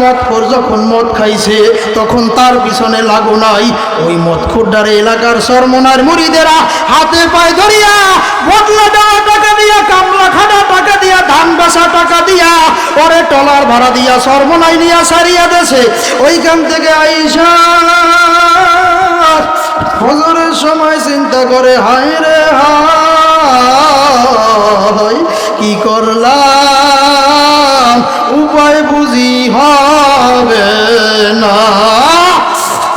মদখোর যখন মদ খাইছে, তখন তার পিছনে নাই। ওই মদখোরদার এলাকার সরমনার মুড়িদেরা হাতে পায়ে ধরিয়া টাকা দিয়া, কামলা খাটা টাকা দিয়া, ধান টাকা দিয়া পরে টলার ভাড়া দিয়া সরমনাই নিয়া সারিয়া দেছে। ওইখান থেকে আইসা ফজরের সময় চিন্তা করে, হায় রে হায়, কি করলাম? উপায়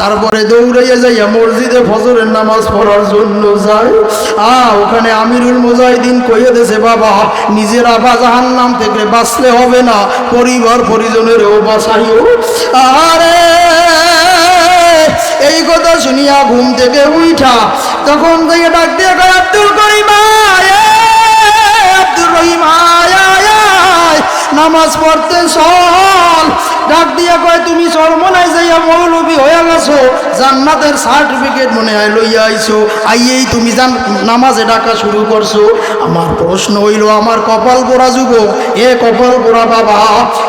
তারপরে দৌড়াইয়া যাইয়া মসজিদে ফজরের নামাজ পড়ার জন্য যায়। আ ওখানে আমিরুল মুজাহিদিন কইয়ে দেছে, বাবা, নিজের আবা জাহান নাম থেকে বাঁচলে হবে না, পরিবার পরিজনেরও বাঁচাইও। আরে এই কথা শুনিয়া ঘুম থেকে উঠা তখন থেকে ডাক দিয়ে আব্দুল আব্দুল নামাজ পড়তে চল ডাক দিয়া কয়, তুমি চরমনাই যাইয়া মৌলবী হয়ে গেছো। জান্নাতের সার্টিফিকেট মনে হয় লইয়া আইছো। আইয়েই তুমি জান, নামাজে ডাকা শুরু করছ। আমার প্রশ্ন হইল, আমার কপাল পোড়া যুবক, এ কপাল পোড়া বাবা,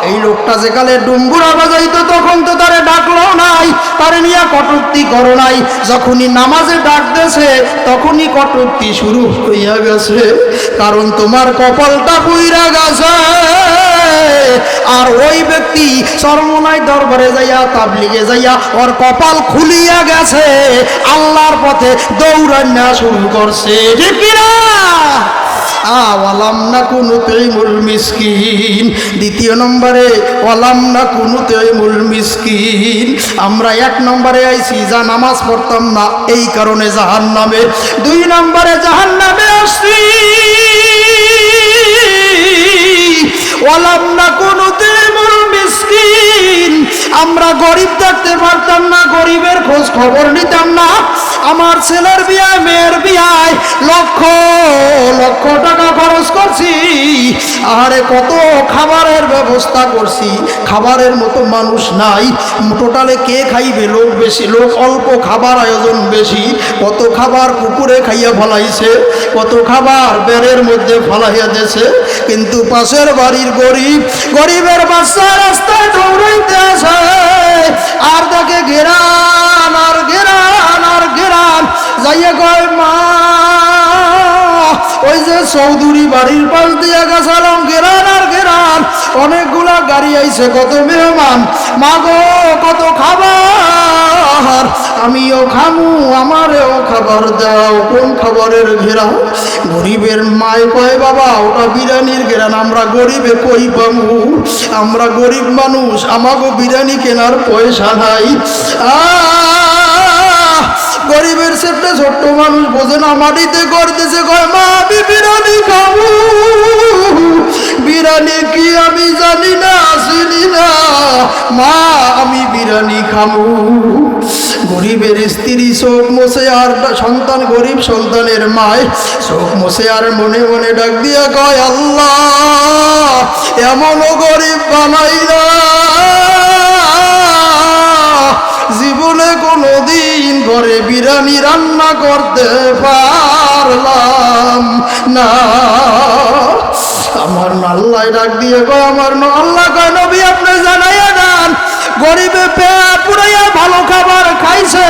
এই লোকটা যেকালে ডুম্বুরা বাজাইতো, তখন তো তারে ডাকলো নাই, তারে নিয়ে কটুক্তি করো নাই। যখনই নামাজে ডাকতেছে তখনই কটুক্তি শুরু হইয়া গেছে। কারণ তোমার কপালটা পুইরা গেছে। আর ওই ব্যক্তি সর্বনায় দরবারে যাইয়া, তাবলিগে যাইয়া, ওর কপাল খুলিয়া গেছে, আল্লাহর পথে দৌড়ান্না শুরু করছে। দ্বিতীয় নম্বরে, ওয়ালাম না কোনো তৈমুল মিসকিন। আমরা এক নম্বরে আইছি, যা নামাজ পড়তাম না, এই কারণে জাহান নামে দুই নম্বরে জাহান নামে আসছি। কোনো আমরা গরিব থাকতে পারতাম না, গরিবের খোঁজ খবর নিতাম না। আমার ছেলের বিয়ায় মেয়ের বিয়ায় লক্ষ লক্ষ আরে কত খাবারের ব্যবস্থা করছি? খাবারের মতো মানুষ নাই। টোটালে কে খাইবে? লোক বেশি, লোক অল্প খাবার আয়োজন বেশি। কত খাবার কুকুরে খাইয়া ফলাইছে, কত খাবার বেড়ের মধ্যে ফলাইয়া দিয়েছে। কিন্তু পাশের বাড়ির গরিব, গরিবের বাচ্চা রাস্তায় দৌড়াইতে আসে। চৌধুরী বাড়ির পাশ দিয়া গেছিলাম ঘেরান আর ঘেরান। অনেকগুলা গাড়ি আইছে, কত মেহমান। মাগো, কত খাবার। আমিও খামু, আমারেও খাবার দাও। কোন খাবারের ঘেরা গরিবের মায় কয়, বাবা, ওটা বিরিয়ানির ঘেরান, আমরা গরিবে কই পামু? আমরা গরিব মানুষ আমাকে বিরিয়ানি কেনার পয়সা নাই। আহ সেপটে ছোট্ট মানুষ বোঝে না, মাটিতে করতেছে কয় মা, আমি বিরিয়ানি খাব বিরিয়ানি কি আমি জানি না, আসিনি না। মা, আমি বিরিয়ানি খাব গরিবের স্ত্রী চোখ মোছে আর সন্তান গরিব সন্তানের মায়। চোখ মোছে আর মনে মনে ডাক দিয়া কয়, আল্লাহ, এমনও গরিব বানাই না জীবনে কোনো দিন ঘরে বিরিয়ানি রান্না করতে পারলাম না। আমার নাল্লাই ডাক দিয়ে কয়, আমার আল্লাহ কয়, নবী আপনি জানাইয়া দেন, গরিবে পেট পুরাইয়া ভালো খাবার খাইছে,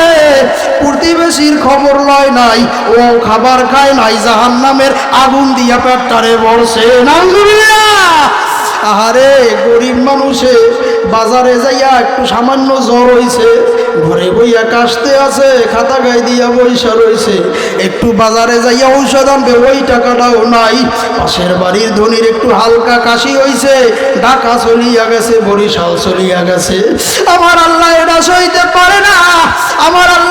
প্রতিবেশীর খবর লয় নাই, ও খাবার খায় নাই জাহান নামের আগুন দিয়া পেটটারে বলছে নাঙ্গুলিয়া আহারে, গরিব মানুষে বাজারে যাইয়া একটু সামান্য জ্বর হইছে, ঘরে বইয়া কাশতে আছে, খাতা গাই দিয়া পয়সা রয়েছে একটু বাজারে যাইয়া ঔষধ আনবে, ওই টাকাটাও নাই। পাশের বাড়ির ধনির একটু হালকা কাশি হইছে, ঢাকা চলিয়া গেছে, বরিশাল চলিয়া গেছে। আমার আল্লাহ এটা সইতে পারে না, আমার আল্লাহ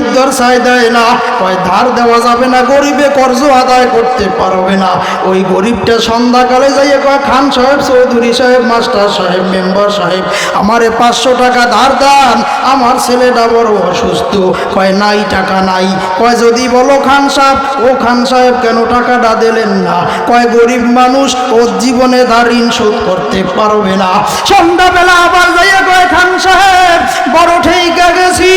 উদ্ধার চাই দেয় না। কয়, ধার দেওয়া যাবে না, গরিবে কর্জ আদায় করতে পারবে না। ওই গরিবটা সন্ধ্যাকালে যাইয়া কয়, খান সাহেব, চৌধুরী সাহেব, মাস্টার সাহেব, মেম্বার সাহেব, আমারে পাঁচশো টাকা ধার দেন, আমার ছেলেটা বড় অসুস্থ। কয়, নাই, টাকা নাই। কয়, যদি বলো খান সাহেব, ও খান সাহেব কেন টাকাটা দিলেন না? কয়, গরিব মানুষ ও জীবনে ধার ঋণ শোধ করতে পারবে না। সন্ধ্যাবেলা আবার যাইয়া কয়, খান সাহেব, বড় ঠেকা গেছি।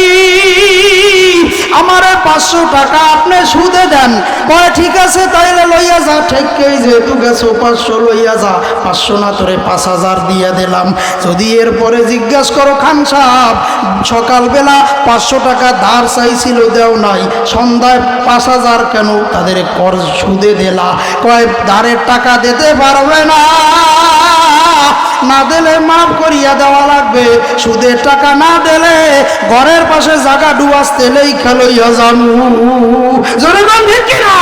আমারে পাঁচশো টাকা আপনি সুদে দেন। কয় ঠিক আছে, তাইলে লইয়া যা। ঠেকেই যেহেতু গেছো, পাঁচশো লইয়া যা। পাঁচশো না তোরে, পাঁচ হাজার দিয়ে দিলাম। যদি এরপরে জিজ্ঞাসা করো, খান সাহেব, সকালবেলা পাঁচশো টাকা ধার চাইছিল, দেও নাই। সন্ধ্যায় পাঁচ হাজার কেন? তাদের কর সুদে দিলা। কয়, ধারের টাকা দিতে পারবে না। না দিলে মাফ করিয়া দেওয়া লাগবে। সুদের টাকা না দিলে ঘরের পাশে জাগা ডুবাস তেলেই খেলইয়া জানু জনগণ ভিকিরা কিনা